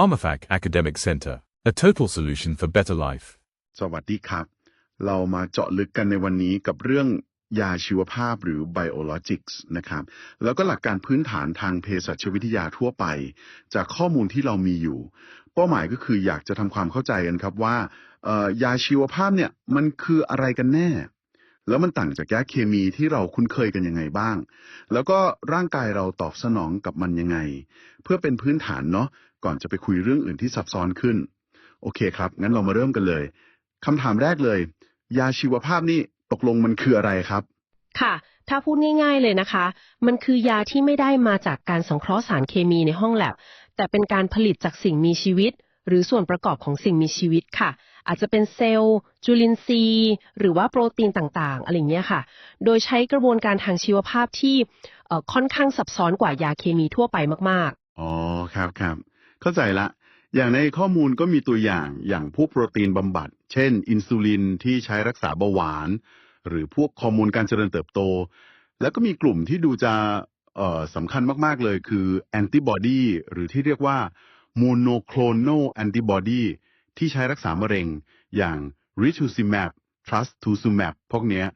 PharmaFac Academic Center, a total solution for better life. สวัสดีครับ เรามาเจาะลึกกันในวันนี้กับเรื่องยาชีวภาพหรือ biologics นะครับ แล้วก็หลักการพื้นฐานทางเภสัชวิทยาทั่วไป จากข้อมูลที่เรามีอยู่ เป้าหมายก็คืออยากจะทำความเข้าใจกันครับว่า ยาชีวภาพเนี่ยมันคืออะไรกันแน่ แล้วมันต่างจากยาเคมีที่เราคุ้นเคยกันยังไงบ้าง แล้วก็ร่างกายเราตอบสนองกับมันยังไง เพื่อเป็นพื้นฐานเนาะก่อนจะไปคุยเรื่องอื่นที่ซับซ้อนขึ้น โอเคครับ งั้นเรามาเริ่มกันเลยคำถามแรกเลย ยาชีวภาพนี่ตกลงมันคืออะไรครับ ค่ะ ถ้าพูดง่าย ๆเลยนะคะ มันคือยาที่ไม่ได้มาจากการสังเคราะห์สารเคมีในห้องแลบแต่เป็นการผลิตจากสิ่งมีชีวิต หรือส่วนประกอบของสิ่งมีชีวิตค่ะ อาจจะเป็นเซลล์ จุลินทรีย์ หรือว่าโปรตีนต่างๆ อะไรเงี้ยค่ะ โดยใช้กระบวนการทางชีวภาพที่ค่อนข้างซับซ้อนกว่ายาเคมีทั่วไปมากๆ อ๋อ ครับครับ เข้าใจละ อย่างในข้อมูลก็มีตัวอย่างอย่างพวกโปรตีนบำบัด เช่น อินซูลินที่ใช้รักษาเบาหวาน หรือพวกฮอร์โมนการเจริญเติบโต แล้วก็มีกลุ่มที่ดูจะสำคัญมาก ๆ เลยคือแอนติบอดีหรือที่เรียกว่าโมโนโคลโนแอนติบอดี ที่ใช้รักษามะเร็ง อย่าง rituximab t r u s t u z u m a b พวกเนี้ย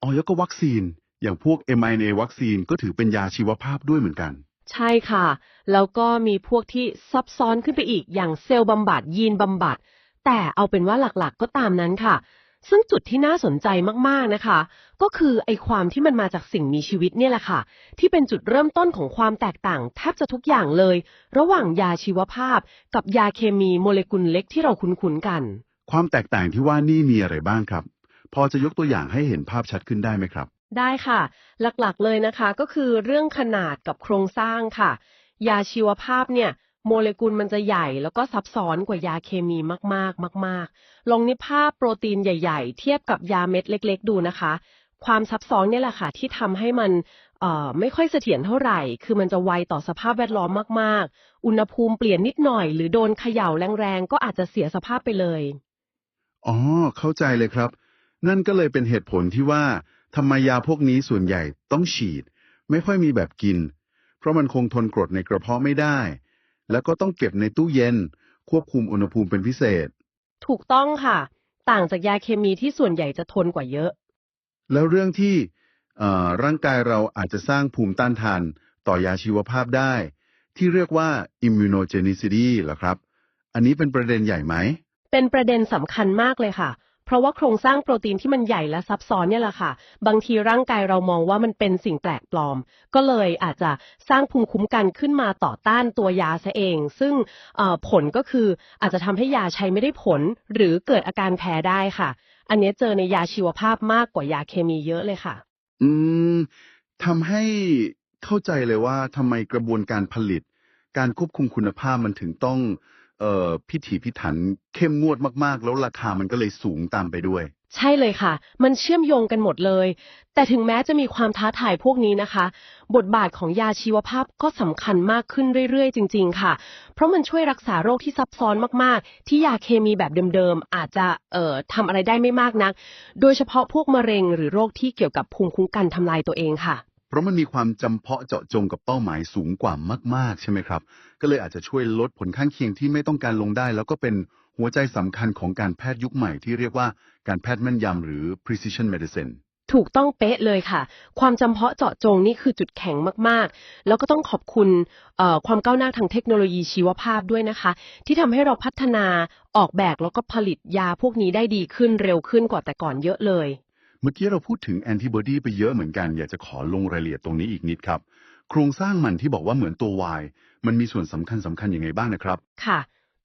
อ๋อแล้วก็วัคซีน อย่างพวก mRNA วัคซีนก็ถือเป็นยาชีวภาพด้วยเหมือนกัน ใช่ค่ะ แล้วก็มีพวกที่ซับซ้อนขึ้นไปอีกอย่างเซลล์บำบัดยีนบำบัด แต่เอาเป็นว่าหลักๆก็ตามนั้นค่ะ ซึ่งจุดที่น่าสนใจมากๆนะคะ ก็คือไอความที่มันมาจากสิ่งมีชีวิตเนี่ยแหละค่ะ ที่เป็นจุดเริ่มต้นของความแตกต่างแทบจะทุกอย่างเลย ระหว่างยาชีวภาพ กับยาเคมีโมเลกุลเล็กที่เราคุ้นๆกัน ความแตกต่างที่ว่านี่มีอะไรบ้างครับ พอจะยกตัวอย่างให้เห็นภาพชัดขึ้นได้ไหมครับ ได้ค่ะ หลักๆเลยนะคะก็คือเรื่องขนาดกับโครงสร้างค่ะ ยาชีวภาพเนี่ย โมเลกุลมันจะใหญ่แล้วก็ซับซ้อนกว่ายาเคมีมากๆ มาก ๆ ลองนึกภาพโปรตีนใหญ่ ๆ เทียบกับยาเม็ดเล็ก ๆ ดูนะคะ ความซับซ้อนนี่แหละค่ะ ที่ทำให้มันไม่ค่อยเสถียรเท่าไหร่ คือมันจะไวต่อสภาพแวดล้อมมาก ๆ อุณหภูมิเปลี่ยนนิดหน่อย หรือโดนเขย่าแรงๆ ก็อาจจะเสียสภาพไปเลย อ๋อ เข้าใจเลยครับ นั่นก็เลยเป็นเหตุผลที่ว่าทำไมยาพวกนี้ส่วนใหญ่ต้องฉีด ไม่ค่อยมีแบบกิน เพราะมันคงทนกรดในกระเพาะไม่ได้ แล้วก็ต้องเก็บในตู้เย็น ควบคุมอุณหภูมิเป็นพิเศษ ถูกต้องค่ะ ต่างจากยาเคมีที่ส่วนใหญ่จะทนกว่าเยอะ แล้วเรื่องที่เอ่อร่างกายเราอาจจะสร้างภูมิต้านทานต่อยาชีวภาพได้ ที่เรียกว่า immunogenicity เหรอครับ อันนี้เป็นประเด็นใหญ่ไหม เป็นประเด็นสำคัญมากเลยค่ะ เพราะว่าโครงสร้างโปรตีนที่มันใหญ่และซับซ้อนเนี่ยแหละค่ะ บางทีร่างกายเรามองว่ามันเป็นสิ่งแปลกปลอม ก็เลยอาจจะสร้างภูมิคุ้มกันขึ้นมาต่อต้านตัวยาซะเอง ซึ่งผลก็คืออาจจะทำให้ยาใช้ไม่ได้ผล หรือเกิดอาการแพ้ได้ค่ะ อันนี้เจอในยาชีวภาพมากกว่ายาเคมีเยอะเลยค่ะ อืมทำให้เข้าใจเลยว่าทำไมกระบวนการผลิต การควบคุมคุณภาพมันถึงต้อง เอ่อพิถีพิถันเข้มงวดมากๆ แล้วราคามันก็เลยสูงตามไปด้วย ใช่เลยค่ะ มันเชื่อมโยงกันหมดเลย แต่ถึงแม้จะมีความท้าทายพวกนี้นะคะ บทบาทของยาชีวภาพก็สำคัญมากขึ้นเรื่อยๆ จริง ๆ ค่ะ เพราะมันช่วยรักษาโรคที่ซับซ้อนมากๆ ที่ยาเคมีแบบเดิมๆ อาจจะเอ่อทำอะไรได้ไม่มากนัก โดยเฉพาะพวกมะเร็งหรือโรคที่เกี่ยวกับภูมิคุ้มกันทำลายตัวเองค่ะ เพราะมันมีความจำเพาะเจาะจงกับเป้าหมายสูงกว่ามาก ๆ ใช่ไหมครับ ก็เลยอาจจะช่วยลดผลข้างเคียงที่ไม่ต้องการลงได้ แล้วก็เป็นหัวใจสำคัญของการแพทย์ยุคใหม่ที่เรียกว่าการแพทย์แม่นยำหรือ precision medicine ถูกต้องเป๊ะเลยค่ะ ความจำเพาะเจาะจงนี่คือจุดแข็งมาก ๆ แล้วก็ต้องขอบคุณความก้าวหน้าทางเทคโนโลยีชีวภาพด้วยนะคะ ที่ทำให้เราพัฒนาออกแบบแล้วก็ผลิตยาพวกนี้ได้ดีขึ้นเร็วขึ้นกว่าแต่ก่อนเยอะเลย เมื่อกี้เราพูดถึงแอนติบอดีไปเยอะเหมือนกัน อยากจะขอลงรายละเอียดตรงนี้อีกนิดครับ โครงสร้างมันที่บอกว่าเหมือนตัว Y มันมีส่วนสำคัญสำคัญยังไงบ้างนะครับ ค่ะ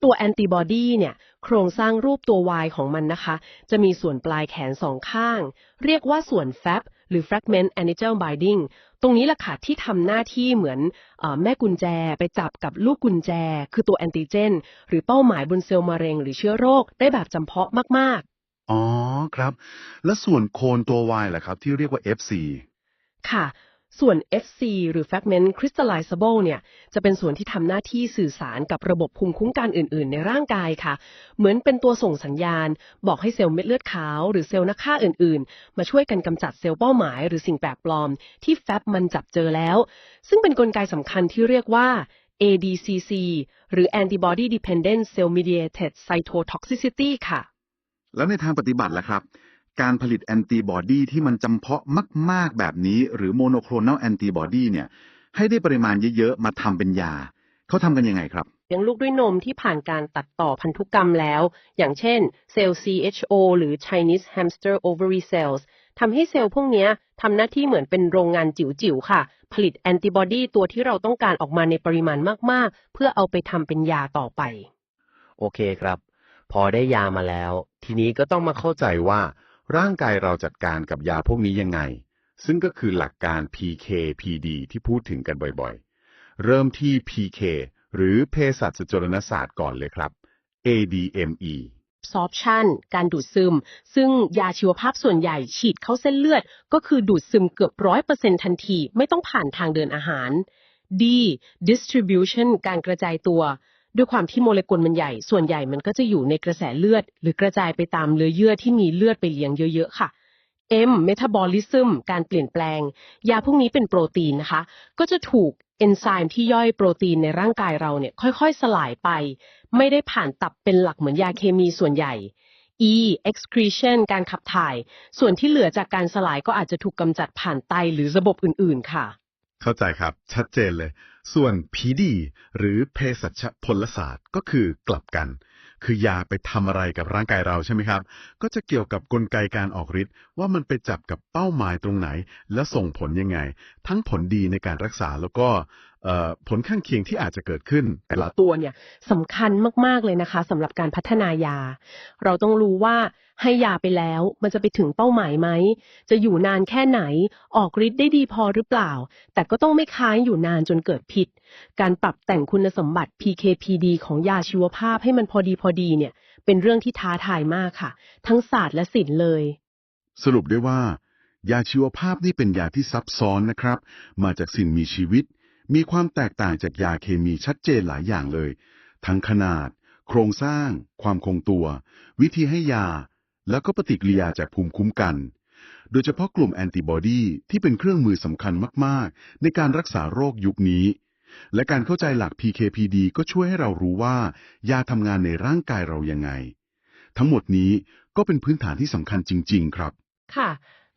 ตัวแอนติบอดีเนี่ย โครงสร้างรูปตัว Y ของมันนะคะ จะมีส่วนปลายแขนสองข้าง เรียกว่าส่วน Fab หรือ Fragment Antigen Binding ตรงนี้แหละค่ะที่ทำหน้าที่เหมือนอแม่กุญแจไปจับกับลูกกุญแจ คือตัวแอนติเจน หรือเป้าหมายบนเซลล์มะเร็ง หรือเชื้อโรคได้แบบจำเพาะมากอ๋อ ครับ แล้วส่วนโคนตัว Y ล่ะครับ ที่เรียกว่า FC ค่ะ ส่วน FC หรือ Fragment Crystallizable เนี่ย จะเป็นส่วนที่ทำหน้าที่สื่อสารกับระบบภูมิคุ้มกันอื่น ๆ ในร่างกายค่ะ เหมือนเป็นตัวส่งสัญญาณ บอกให้เซลล์เม็ดเลือดขาว หรือเซลล์นักฆ่าอื่น ๆ มาช่วยกันกำจัดเซลล์เป้าหมาย หรือสิ่งแปลกปลอม ที่แฟบมันจับเจอแล้ว ซึ่งเป็นนกลไกสำคัญที่เรียกว่า ADCC หรือ Antibody Dependent Cell Mediated Cytotoxicity ค่ะ แล้วในทางปฏิบัติล่ะครับ การผลิตแอนติบอดีที่มันจำเพาะมาก ๆ แบบนี้ หรือโมโนโคลนัลแอนติบอดีเนี่ย ให้ได้ปริมาณเยอะ ๆ มาทำเป็นยา เขาทำกันยังไงครับเลี้ยงลูกด้วยนมที่ผ่านการตัดต่อพันธุกรรมแล้ว อย่างเช่นเซลล์ CHO หรือ Chinese Hamster Ovary Cells ทำให้เซลล์พวกเนี้ยทำหน้าที่เหมือนเป็นโรงงานจิ๋วๆ ค่ะ ผลิตแอนติบอดีตัวที่เราต้องการออกมาในปริมาณมากๆ เพื่อเอาไปทำเป็นยาต่อไป โอเคครับ พอได้ยามาแล้ว ทีนี้ก็ต้องมาเข้าใจว่า ร่างกายเราจัดการกับยาพวกนี้ยังไง ซึ่งก็คือหลักการ PK/PD ที่พูดถึงกันบ่อยๆ เริ่มที่ PK หรือเภสัชจุลนศาสตร์ก่อนเลยครับ ADME absorption การดูดซึม ซึ่งยาชีวภาพส่วนใหญ่ฉีดเข้าเส้นเลือด ก็คือดูดซึมเกือบร้อยเปอร์เซ็นทันที ไม่ต้องผ่านทางเดินอาหาร D distribution การกระจายตัว ด้วยความที่โมเลกุลมันใหญ่ ส่วนใหญ่มันก็จะอยู่ในกระแสเลือด หรือกระจายไปตามเลือเยื่อที่มีเลือดไปเลี้ยงเยอะๆค่ะ M metabolism การเปลี่ยนแปลง ยาพวกนี้เป็นโปรตีนนะคะ ก็จะถูกเอนไซม์ที่ย่อยโปรตีนในร่างกายเราเนี่ยค่อยๆ สลายไป ไม่ได้ผ่านตับเป็นหลักเหมือนยาเคมีส่วนใหญ่ E excretion การขับถ่าย ส่วนที่เหลือจากการสลายก็อาจจะถูกกำจัดผ่านไตหรือระบบอื่นๆ ค่ะ เข้าใจครับ ชัดเจนเลย ส่วน PD หรือเภสัชพลศาสตร์ก็คือกลับกัน คือยาไปทำอะไรกับร่างกายเราใช่ไหมครับ ก็จะเกี่ยวกับกลไกการออกฤทธิ์ว่ามันไปจับกับเป้าหมายตรงไหน และส่งผลยังไง ทั้งผลดีในการรักษาแล้วก็ ผลข้างเคียงที่อาจจะเกิดขึ้นแต่ละตัวเนี่ยสำคัญมาก ๆ เลยนะคะสำหรับการพัฒนายา เราต้องรู้ว่าให้ยาไปแล้วมันจะไปถึงเป้าหมายไหม จะอยู่นานแค่ไหน ออกฤทธิ์ได้ดีพอหรือเปล่า แต่ก็ต้องไม่ค้างอยู่นานจนเกิดพิษการปรับแต่งคุณสมบัติ PKPD ของยาชีวภาพให้มันพอดีพอดีเนี่ย เป็นเรื่องที่ท้าทายมากค่ะ ทั้งศาสตร์และศิลป์เลย สรุปได้ว่า ยาชีวภาพนี่เป็นยาที่ซับซ้อนนะครับ มาจากสิ่งมีชีวิต มีความแตกต่างจากยาเคมีชัดเจนหลายอย่างเลย ทั้งขนาด โครงสร้าง ความคงตัว วิธีให้ยา แล้วก็ปฏิกิริยาจากภูมิคุ้มกัน โดยเฉพาะกลุ่มแอนติบอดีที่เป็นเครื่องมือสำคัญมาก ๆ ในการรักษาโรคยุคนี้ และการเข้าใจหลัก PKPD ก็ช่วยให้เรารู้ว่า ยาทำงานในร่างกายเรายังไง ทั้งหมดนี้ก็เป็นพื้นฐานที่สำคัญจริง ๆ ครับ ค่ะ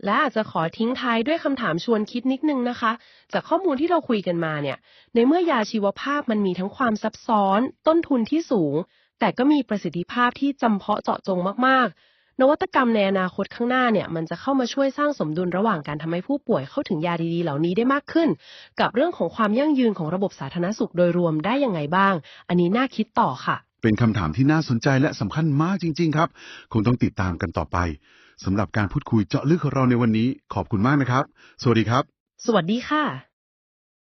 และอาจจะขอทิ้งท้ายด้วยคำถามชวนคิดนิดนึงนะคะ จากข้อมูลที่เราคุยกันมาเนี่ย ในเมื่อยาชีวภาพมันมีทั้งความซับซ้อน ต้นทุนที่สูง แต่ก็มีประสิทธิภาพที่จำเพาะเจาะจงมากๆ นวัตกรรมในอนาคตข้างหน้าเนี่ย มันจะเข้ามาช่วยสร้างสมดุลระหว่างการทำให้ผู้ป่วยเข้าถึงยาดีๆ เหล่านี้ได้มากขึ้น กับเรื่องของความยั่งยืนของระบบสาธารณสุขโดยรวมได้ยังไงบ้าง อันนี้น่าคิดต่อค่ะ เป็นคำถามที่น่าสนใจและสำคัญมากจริง ๆ ครับ คงต้องติดตามกันต่อไป สำหรับการพูดคุยเจาะลึกของเราในวันนี้ขอบคุณมากนะครับ สวัสดีครับ สวัสดีค่ะ